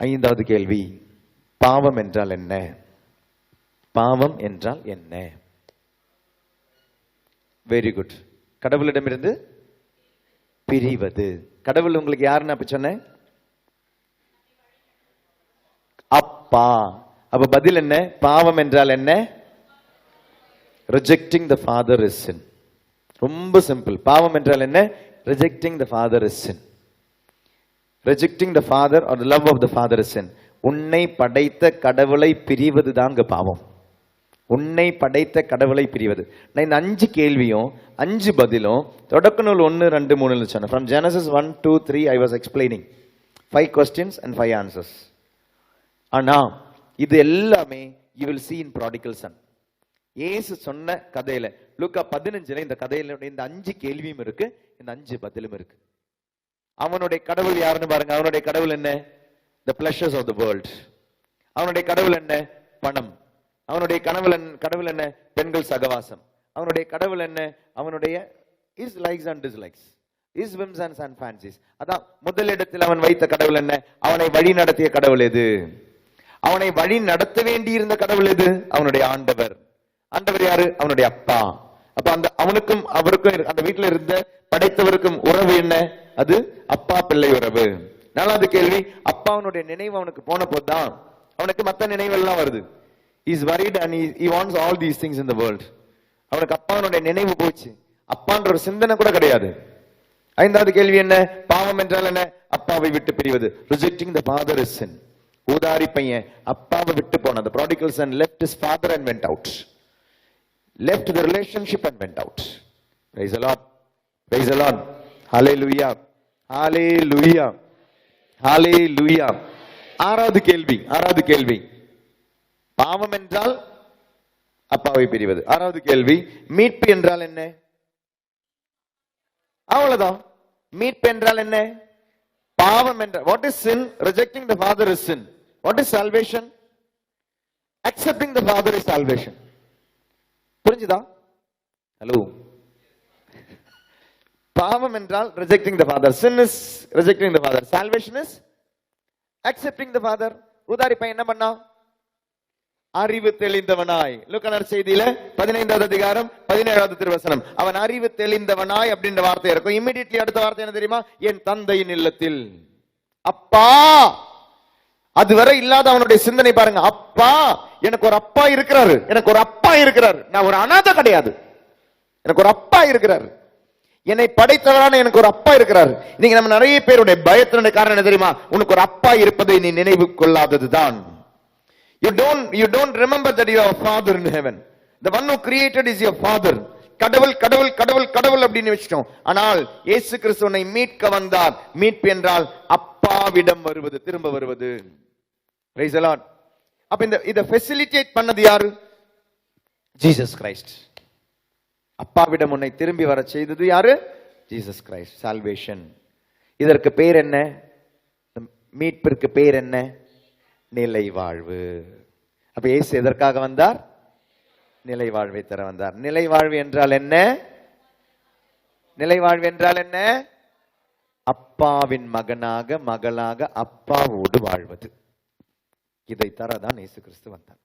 ஐந்தாவது கேள்வி பாவம் என்றால் என்ன? பாவம் என்றால் என்ன? வெரி குட் கடவுளிடமிருந்து பிரிவது. கடவுள் உங்களுக்கு யாருன்னு அப்ப சொன்னேன்? அப்பா. அப்ப பதில் என்ன? பாவம் என்றால் என்ன? Rejecting the father is sin ரொம்ப சிம்பிள் பாவம் என்றால் என்ன? Rejecting the father is sin rejecting the father or love of the father is உன்னை படைத்த கடவுளை பிரிவது தாங்க பாவம். உன்னை படைத்த கடவுளை பிரிவது. நான் இந்த அஞ்சு கேள்வியும் அஞ்சு பதிலும் தொடக்க நூல் ஒன்று ரெண்டு மூணுல சொன்னேன். From Genesis one two three I was explaining five questions and five answers ஆனால் இது எல்லாமே you will see in prodigal son ஏசு சொன்ன கதையில லூக்கா பதினஞ்சுல இந்த கதையில இந்த அஞ்சு கேள்வியும் இருக்கு இந்த அஞ்சு பதிலும் இருக்கு. அவனுடைய கடவுள் யாருன்னு பாருங்க. அவனுடைய கடவுள் என்ன? The pleasures of the world அவனுடைய கடவுள் என்ன? பணம். அவனுடைய கடவுள் என்ன கடவுள் என்ன? பெண்கள் சகவாசம். அவனுடைய கடவுள் என்ன? அவனுடைய his likes and dislikes is whims and and fancies அதான் முதலிடத்தில் அவன் வைத்த கடவுள் என்ன? அவனை வழி நடத்திய கடவுள் எது? அவனை வழி நடத்த வேண்டியிருந்த கடவுள் எது? அவனுடைய ஆண்டவர். ஆண்டவர் யாரு? அவனுடைய அப்பா. அப்ப அந்த அவனுக்கும் அவருக்கும் அந்த வீட்டுல இருந்த படைத்தவருக்கும் உறவு என்ன? அது அப்பா பிள்ளை உறவு. நாலாவது கேள்வி அப்பாவனுடைய நினைவு அவனுக்கு போன போதுதான் அவனுக்கு மற்ற நினைவெல்லாம் வருது. His world and he wants all these things in the world அவனுக்கு அப்பாவனுடைய நினைவு போச்சு. அப்பான்ற ஒரு சிந்தனை கூட கிடையாது. ஐந்தாவது கேள்வி என்ன? பாவம் என்றால் என்ன? அப்பாவை விட்டு பிரிவது. Rejecting the father is sin ஊதாரி பையன் அப்பாவை விட்டு போன அந்த prodigal son left his father and went out left the relationship and went out out. Praise the lord. ஹலே the hallelujah hallelujah ஆறாவது கேள்வி ஆறாவது கேள்வி பாவம் என்றால் அப்பாவை பிரிவது ஆறாவது கேள்வி மீட்பு என்றால் என்ன அவ்வளவுதான் மீட்பு என்றால் என்ன பாவம் என்ற what is sin rejecting the father is sin what is salvation accepting the father is salvation புரிஞ்சுதா ஹலோ பாவம் என்றால் rejecting the father sin is rejecting the father salvation is accepting the father உதாரி பையன் என்ன பண்ணா அறிவு தெளிந்தவனாய். லுக்கனர் செய்தியில பதினைந்தாவது அதிகாரம் பதினேழாவது திருவசனம். அவன் அறிவு தெளிந்தவனாய் அப்படின்ற வார்த்தை இருக்கும். இமிடியட்லி அடுத்த வார்த்தை என்ன தெரியுமா? என் தந்தையின் இல்லத்தில். அப்பா! அதுவரை இல்லாத அவனுடைய சிந்தனை பாருங்க. அப்பா! எனக்கு ஒரு அப்பா இருக்கிறாரு. எனக்கு ஒரு அப்பா இருக்கிறாரு. நான் ஒரு அனாதை கிடையாது. எனக்கு ஒரு அப்பா இருக்கிறாரு. என்னை படைத்தவரான எனக்கு ஒரு அப்பா இருக்கிறார். நீங்க நம்ம நிறைய பேருடைய பயத்தினுடைய காரணம் என்ன தெரியுமா? உனக்கு ஒரு அப்பா இருப்பதை நீ நினைவு கொள்ளாததுதான். You don't, you don't remember that you are a father in heaven. The one who created is கடவுள் கடவுள் கடவுள் கடவுள் அப்படின்னு வச்சிட்டோம். ஆனால் இயேசு கிறிஸ்துவனை மீட்க வந்தார். மீட்பு என்றால் அப்பாவிடம் வருவது திரும்ப வருவது. Praise அப்ப இந்த இத ஃபெசிலிட்டேட் பண்ணது யாரு? ஜீசஸ் கிரைஸ்ட் அப்பாவிடம் உன்னை திரும்பி வர செய்தது யாரு? ஜீசஸ் கிரைஸ்ட் சால்வேஷன் இதற்கு பேர் என்ன? மீட்பிற்கு பேர் என்ன? நிலை வாழ்வு அப்ப இயேசு எதற்காக வந்தார்? நிலை வாழ்வை தர வந்தார். நிலை வாழ்வு என்றால் என்ன? நிலை வாழ்வு என்றால் என்ன? அப்பாவின் மகனாக மகளாக அப்பாவோடு வாழ்வது. இதை தரதான் இயேசு கிறிஸ்து வந்தார்.